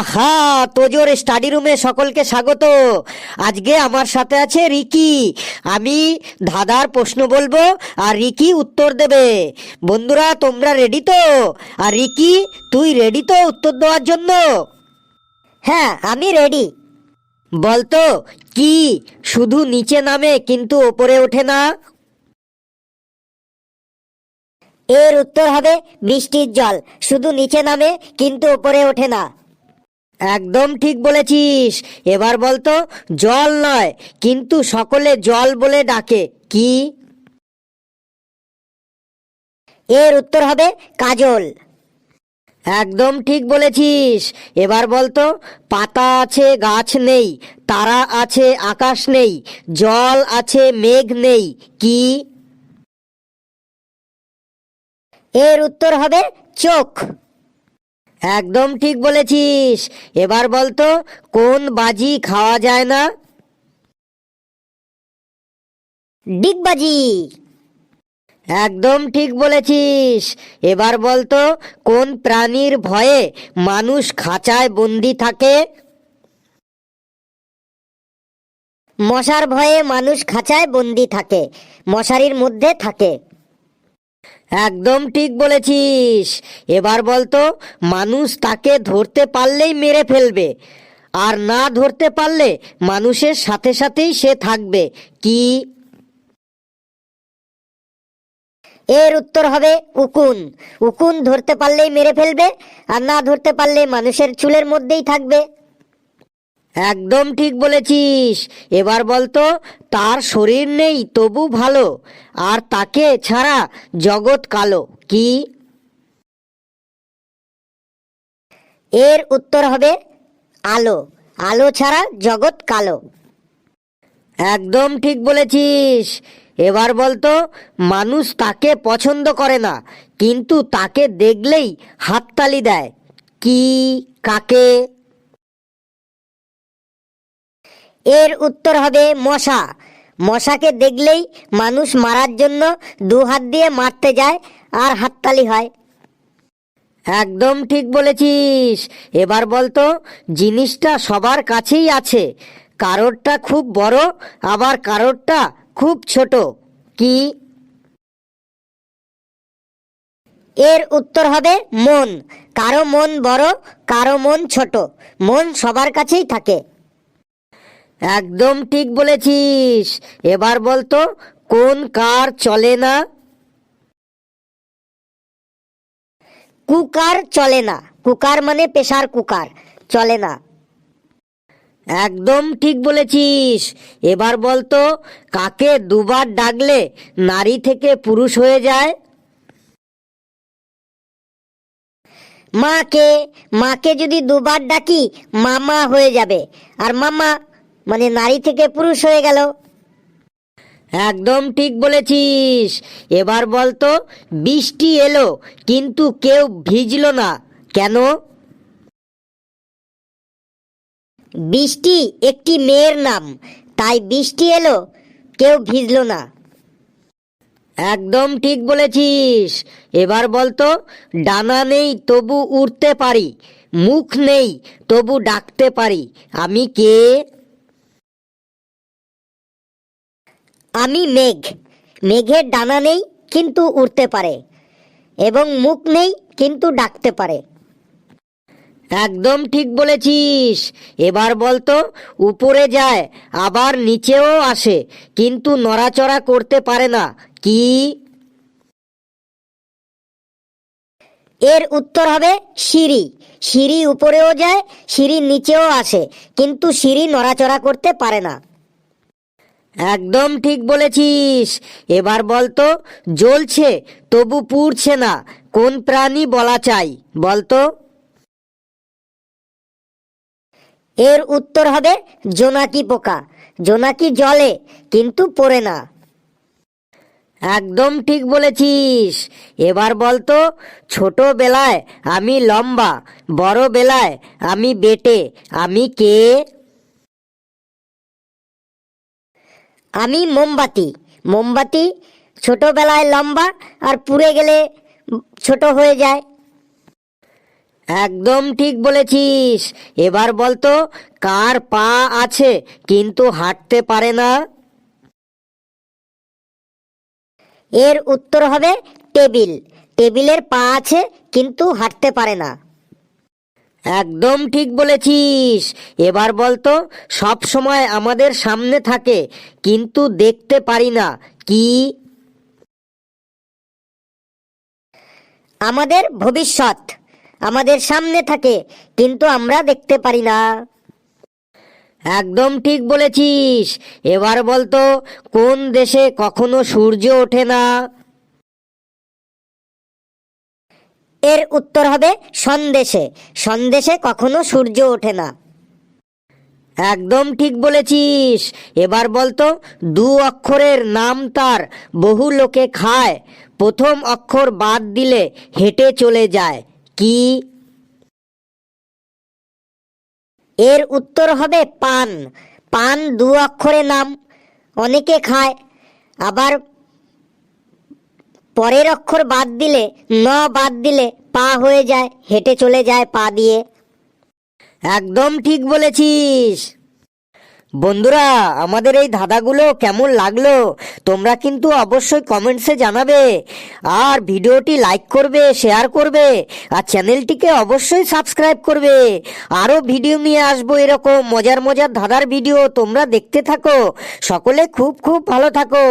আহা, তোজোর স্টাডি রুমে সকলকে স্বাগত। আজকে আমার সাথে আছে রিকি। আমি ধাঁধার প্রশ্ন বলব, আর রিকি উত্তর দেবে। বন্ধুরা, তোমরা রেডি তো? আর রিকি, তুই রেডি তো উত্তর দেওয়ার জন্য? হ্যাঁ আমি রেডি বলতো, কি শুধু নিচে নামে কিন্তু ওপরে ওঠে না? এর উত্তর হবে বৃষ্টির জল। শুধু নিচে নামে কিন্তু ওপরে ওঠে না। একদম ঠিক বলেছিস। এবার বলতো, জল নয়, কিন্তু সকলে জল বলে ডাকে। কি? এর উত্তর হবে কাজল। একদম ঠিক বলেছিস। এবার বলতো, পাতা আছে, গাছ নেই, তারা আছে, আকাশ নেই, জল আছে, মেঘ নেই। কি? এর উত্তর হবে চোখ। একদম ঠিক বলেছিস। এবার বলতো, কোন বাজি খাওয়া যায় না? ডিগবাজি একদম ঠিক বলেছিস। এবার বলতো, কোন প্রাণীর ভয়ে মানুষ খাঁচায় বন্দি থাকে? মশার ভয়ে মানুষ খাঁচায় বন্দি থাকে। মশারির মধ্যে থাকে। একদম ঠিক বলেছিস। এবার বলতো, মানুষ তাকে ধরতে পারলেই মেরে ফেলবে। আর না ধরতে পারলে মানুষের সাথে সাথেই সে থাকবে। কি? এর উত্তর হবে উকুন। উকুন ধরতে পারলেই মেরে ফেলবে, আর না ধরতে পারলে মানুষের চুলের মধ্যেই থাকবে। একদম ঠিক বলেছিস। এবার বলতো, তার শরীর নেই, তবু ভালো। আর তাকে ছাড়া জগৎ কালো। কি? এর উত্তর হবে আলো। আলো ছাড়া জগৎ কালো। একদম ঠিক বলেছিস। এবার বলতো, মানুষ তাকে পছন্দ করে না, কিন্তু তাকে দেখলেই হাততালি দেয়। কি? কাকে? এর উত্তর হবে মশা। মশাকে দেখলেই মানুষ মারার জন্য দু হাত দিয়ে মারতে যায় আর হাততালি হয়। একদম ঠিক বলেছিস। এবার বলতো, জিনিসটা সবার কাছেই আছে। কারোরটা খুব বড়, আবার কারোরটা খুব ছোট। কি? এর উত্তর হবে মন। কারও মন বড়, কারও মন ছোট। মন সবার কাছেই থাকে। একদম ঠিক বলেছিস। এবার বলতো কোন কার চলে না? কুকার চলে না। কুকার মানে প্রেসার কুকার, চলে না। একদম ঠিক বলেছিস। এবার বলতো কাকে দুবার ডাকলে নারী থেকে পুরুষ হয়ে যায়? মাকে মাকে যদি দুবার ডাকি, মামা হয়ে যাবে। আর মামা মানে নারী থেকে পুরুষ হয়ে গেল। একদম ঠিক বলেছিস। এবার বলতো বৃষ্টি এলো, কিন্তু কেউ ভিজলো না। কেন? বৃষ্টি একটি মেয়ের নাম, তাই বৃষ্টি এলো, কেউ ভিজলো না। একদম ঠিক বলেছিস। এবার বলতো ডানা নেই, তবু উড়তে পারি, মুখ নেই, তবু ডাকতে পারি। আমি কে? আমি মেঘ। মেঘের ডানা নেই, কিন্তু উড়তে পারে। এবং মুখ নেই, কিন্তু ডাকতে পারে। একদম ঠিক বলেছিস। এবার বলতো উপরে যায়, আবার নিচেও আসে, কিন্তু নড়াচড়া করতে পারে না। কি? এর উত্তর হবে সিঁড়ি। সিঁড়ি উপরেও যায়, সিঁড়ি নিচেও আসে, কিন্তু সিঁড়ি নড়াচড়া করতে পারে না। একদম ঠিক বলেছিস। এবার বলতো, জ্বলছে, তবু পুড়ছে না, কোন প্রাণী বলা চাই, বলতো? এর উত্তর হবে জোনাকি পোকা। জোনাকি জলে কিন্তু পড়ে না। একদম ঠিক বলেছিস। এবার বলতো, ছোটবেলায় আমি লম্বা বড় বেলায় আমি বেটে, আমি কে? আমি মোমবাতি। মোমবাতি ছোটবেলায় লম্বা আর পুড়ে গেলে ছোট হয়ে যায়। একদম ঠিক বলেছিস। এবার বলতো, কার পা আছে, কিন্তু হাঁটতে পারে না। এর উত্তর হবে টেবিল। টেবিলের পা আছে, কিন্তু হাঁটতে পারে না। একদম ঠিক বলেছিস। এবার বলতো, সব সময় আমাদের সামনে থাকে, কিন্তু দেখতে পারি না। কি? আমাদের ভবিষ্যৎ, আমাদের সামনে থাকে, কিন্তু আমরা দেখতে পারি না। একদম ঠিক বলেছিস। এবার বলতো, কোন দেশে কখনো সূর্য ওঠে না? এর উত্তর হবে সন্দেশে। সন্দেশে কখনো সূর্য ওঠে না। একদম ঠিক বলেছিস। এবার বলতো, দু অক্ষরের নাম তার বহু লোকে খায়। প্রথম অক্ষর বাদ দিলে হেঁটে চলে যায়। কি? এর উত্তর হবে পান। পান দু অক্ষরে নাম। অনেকে খায়। আবার পরের অক্ষর বাদ দিলে, ন বাদ দিলে পা হয়ে যায়, হেঁটে চলে যায় পা দিয়ে। একদম ঠিক বলেছিস। বন্ধুরা, আমাদের এই ধাঁধাগুলো কেমন লাগল, তোমরা কিন্তু অবশ্যই কমেন্টসে জানাবে। আর ভিডিওটি লাইক করবে, শেয়ার করবে, আর চ্যানেলটিকে অবশ্যই সাবস্ক্রাইব করবে। আরও ভিডিও নিয়ে আসব এরকম মজার মজার ধাঁধার ভিডিও তোমরা দেখতে থাকো। সকলে খুব খুব ভালো থাকো।